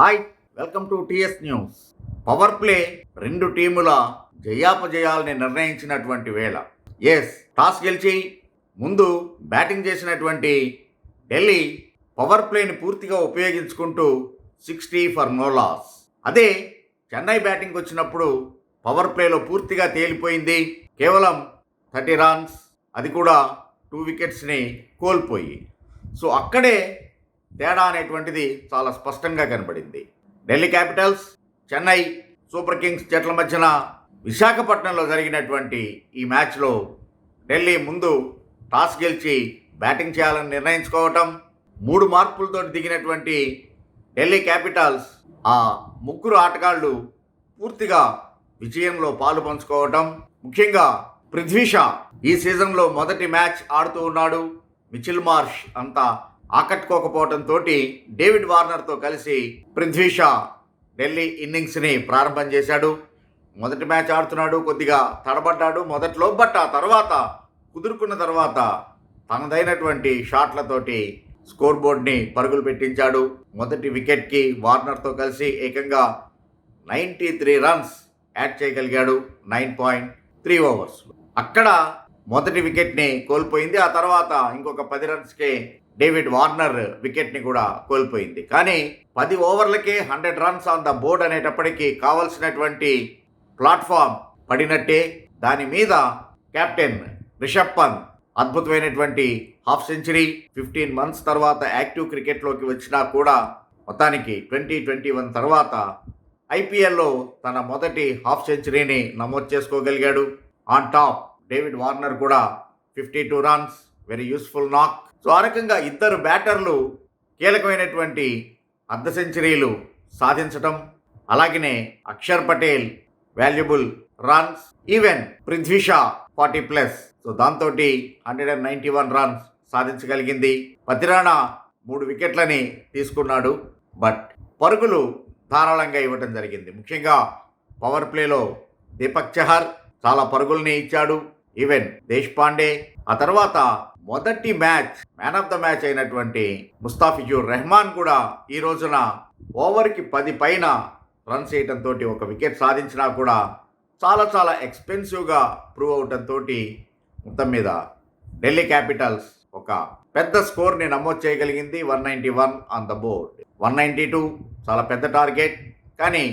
Hi welcome to TS news. Power play రెండు టీముల జయాపజయాల్ని నిర్ణయించినటువంటి వేళ. ఎస్ టాస్ గెలిచి ముందు బ్యాటింగ్ చేసినటువంటి ఢిల్లీ పవర్ ప్లేని పూర్తిగా ఉపయోగించుకుంటూ సిక్స్టీ ఫర్ నో లాస్. అదే చెన్నై బ్యాటింగ్ వచ్చినప్పుడు పవర్ ప్లేలో పూర్తిగా తేలిపోయింది. కేవలం థర్టీ రన్స్ అది కూడా టూ వికెట్స్ని కోల్పోయి. సో అక్కడే తేడా అనేటువంటిది చాలా స్పష్టంగా కనబడింది. Delhi Capitals Chennai Super Kings జట్ల మధ్యన విశాఖపట్నంలో జరిగినటువంటి ఈ మ్యాచ్లో ఢిల్లీ ముందు టాస్ గెలిచి బ్యాటింగ్ చేయాలని నిర్ణయించుకోవటం మూడు మార్పులతో దిగినటువంటి ఢిల్లీ క్యాపిటల్స్ ఆ ముగ్గురు ఆటగాళ్ళు పూర్తిగా విజయంలో పాలు పంచుకోవటం. ముఖ్యంగా పృథ్వీషా ఈ సీజన్లో మొదటి మ్యాచ్ ఆడుతూ ఉన్నాడు. మిచిల్ మార్ష్ అంతా ఆకట్టుకోకపోవడంతో డేవిడ్ వార్నర్తో కలిసి పృథ్వీ షా ఢిల్లీ ఇన్నింగ్స్ని ప్రారంభం చేశాడు. మొదటి మ్యాచ్ ఆడుతున్నాడు కొద్దిగా తడబడ్డాడు. మొదట్లో బట్ ఆ తర్వాత కుదురుకున్న తర్వాత తనదైనటువంటి షాట్లతోటి స్కోర్ బోర్డ్ని పరుగులు పెట్టించాడు. మొదటి వికెట్కి వార్నర్తో కలిసి ఏకంగా నైంటీ త్రీ రన్స్ యాడ్ చేయగలిగాడు నైన్ పాయింట్ త్రీ ఓవర్స్ అక్కడ మొదటి వికెట్ని కోల్పోయింది. ఆ తర్వాత ఇంకొక పది రన్స్కి డేవిడ్ వార్నర్ వికెట్ని కూడా కోల్పోయింది. కానీ పది ఓవర్లకే hundred runs on the board అనేటప్పటికీ కావలసినటువంటి ప్లాట్ఫామ్ పడినట్టే. దాని మీద కెప్టెన్ రిషబ్ పంత్ అద్భుతమైనటువంటి హాఫ్ సెంచరీ ఫిఫ్టీన్ మంత్స్ తర్వాత యాక్టివ్ క్రికెట్లోకి వచ్చినా కూడా మొత్తానికి ట్వంటీ ట్వంటీ వన్ తర్వాత ఐపీఎల్లో తన మొదటి హాఫ్ సెంచరీని నమోదు చేసుకోగలిగాడు. ఆన్ టాప్ డేవిడ్ వార్నర్ కూడా fifty two runs very useful knock. So ఆ రకంగా ఇద్దరు బ్యాటర్లు కీలకమైనటువంటి అర్ధ సెంచరీలు సాధించటం అలాగనే Akshar Patel valuable runs even Prithvi Shaw forty plus. So దాంతో hundred and ninety one runs సాధించగలిగింది. Pathirana మూడు వికెట్లని తీసుకున్నాడు. బట్ పరుగులు ధారాళంగా ఇవ్వటం జరిగింది. ముఖ్యంగా పవర్ ప్లేలో దీపక్ చహర్ చాలా పరుగుల్ని ఇచ్చాడు. Even Deshpande. ఆ తర్వాత మొదటి match man of the match అయినటువంటి ముస్తాఫిజుర్ రెహమాన్ కూడా ఈ రోజున ఓవర్కి పది పైన రన్స్ వేయటంతో ఒక వికెట్ సాధించినా కూడా చాలా చాలా ఎక్స్పెన్సివ్గా ప్రూవ్ అవటంతో మొత్తం మీద ఢిల్లీ క్యాపిటల్స్ ఒక పెద్ద స్కోర్ని నమోదు చేయగలిగింది one ninety one on the board. One ninety two చాలా పెద్ద టార్గెట్. కానీ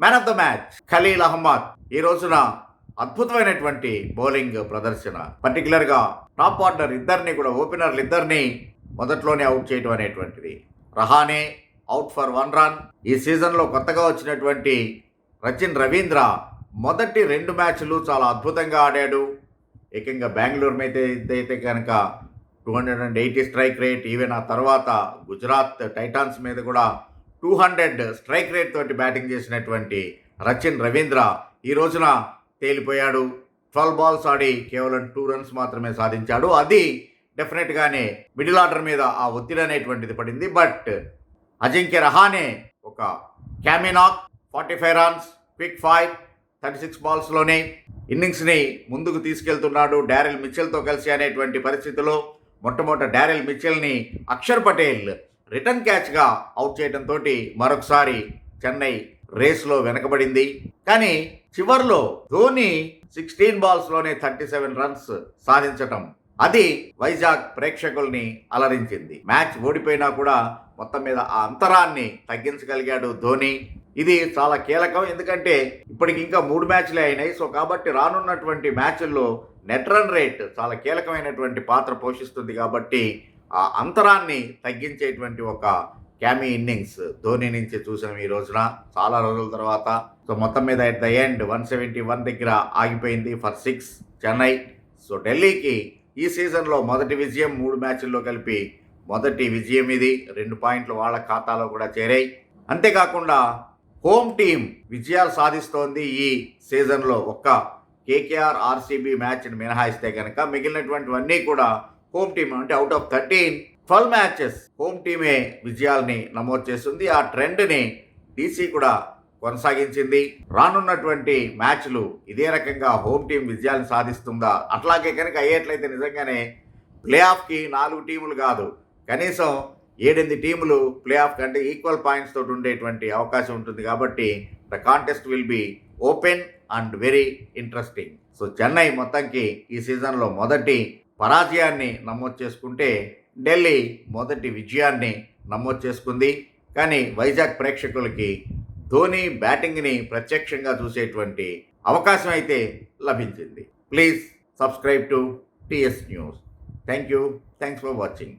man of the match Khaleel Ahmed ఈ రోజున అద్భుతమైనటువంటి బౌలింగ్ ప్రదర్శన. పర్టికులర్గా టాప్ ఆర్డర్ ఇద్దరిని కూడా ఓపెనర్లు ఇద్దరిని మొదట్లోనే అవుట్ చేయడం అనేటువంటిది. Rahane out for one run. ఈ సీజన్లో కొత్తగా వచ్చినటువంటి రచిన్ రవీంద్ర మొదటి రెండు మ్యాచ్లు చాలా అద్భుతంగా ఆడాడు. ఏకంగా బెంగళూరు మీద అయితే కనుక two hundred and eighty strike rate even ఆ తర్వాత గుజరాత్ టైటాన్స్ మీద కూడా టూ హండ్రెడ్ స్ట్రైక్ రేట్ తోటి బ్యాటింగ్ చేసినటువంటి రచిన్ రవీంద్ర ఈ రోజున తేలిపోయాడు. ట్వెల్వ్ బాల్స్ ఆడి కేవలం టూ రన్స్ మాత్రమే సాధించాడు. అది డెఫినెట్గానే మిడిల్ ఆర్డర్ మీద ఆ ఒత్తిడి అనేటువంటిది పడింది. బట్ అజింక్య రహానే ఒక cameo knock forty five runs quick five thirty six బాల్స్లోనే ఇన్నింగ్స్ని ముందుకు తీసుకెళ్తున్నాడు డారెల్ మిచెల్తో కలిసి అనేటువంటి పరిస్థితిలో. మొట్టమొదట డారెల్ మిచెల్ని అక్షర్ పటేల్ రిటర్న్ క్యాచ్గా అవుట్ చేయడంతో మరొకసారి చెన్నై రేస్లో వెనకబడింది. కానీ చివర్లో ధోని సిక్స్టీన్ బాల్స్లోనే థర్టీ సెవెన్ రన్స్ సాధించటం. అది వైజాగ్ ప్రేక్షకుల్ని అలరించింది. మ్యాచ్ ఓడిపోయినా కూడా మొత్తం మీద ఆ అంతరాన్ని తగ్గించగలిగాడు ధోని. ఇది చాలా కీలకం. ఎందుకంటే ఇప్పటికి ఇంకా మూడు మ్యాచ్లే అయినాయి. సో కాబట్టి రానున్నటువంటి మ్యాచ్ల్లో నెట్ రన్ రేట్ చాలా కీలకమైనటువంటి పాత్ర పోషిస్తుంది కాబట్టి ఆ అంతరాన్ని తగ్గించేటువంటి ఒక క్యామీ ఇన్నింగ్స్ ధోని నుంచి చూసాం ఈ రోజున. చాలా రోజుల తర్వాత. సో మొత్తం మీద at the end one seventy one దగ్గర ఆగిపోయింది ఫర్ సిక్స్ చెన్నై సో ఢిల్లీకి ఈ సీజన్లో మొదటి విజయం మూడు మ్యాచ్ల్లో కలిపి మొదటి విజయం ఇది. రెండు పాయింట్లు వాళ్ళ ఖాతాలో కూడా చేరాయి. అంతేకాకుండా హోమ్ టీం విజయాలు సాధిస్తోంది ఈ సీజన్లో ఒక్క కేకేఆర్ ఆర్సీబీ మ్యాచ్ని మినహాయిస్తే కనుక మిగిలినటువంటివన్నీ కూడా హోమ్ టీం అంటే out of thirteen twelve matches home టీమే విజయాల్ని నమోదు చేస్తుంది ఆ ట్రెండ్ని డీసీ కూడా కొనసాగించింది. రానున్నటువంటి మ్యాచ్లు ఇదే రకంగా హోమ్ టీం విజయాన్ని సాధిస్తుందా? అట్లాగే కనుక అయ్యేట్లయితే నిజంగానే ప్లే ఆఫ్కి నాలుగు టీములు కాదు కనీసం ఏడెనిమిది టీములు ప్లే ఆఫ్ కంటే ఈక్వల్ పాయింట్స్ తోటి ఉండేటువంటి అవకాశం ఉంటుంది కాబట్టి the contest will be open and very interesting. So Chennai మొత్తంకి ఈ సీజన్లో మొదటి పరాజయాన్ని నమోదు చేసుకుంటే ఢిల్లీ మొదటి విజయాన్ని నమోదు చేసుకుంది. కానీ వైజాగ్ ప్రేక్షకులకి ధోని బ్యాటింగ్ని ప్రత్యక్షంగా చూసేటువంటి అవకాశం అయితే లభించింది. Please subscribe to TS news. Thank you thanks for watching.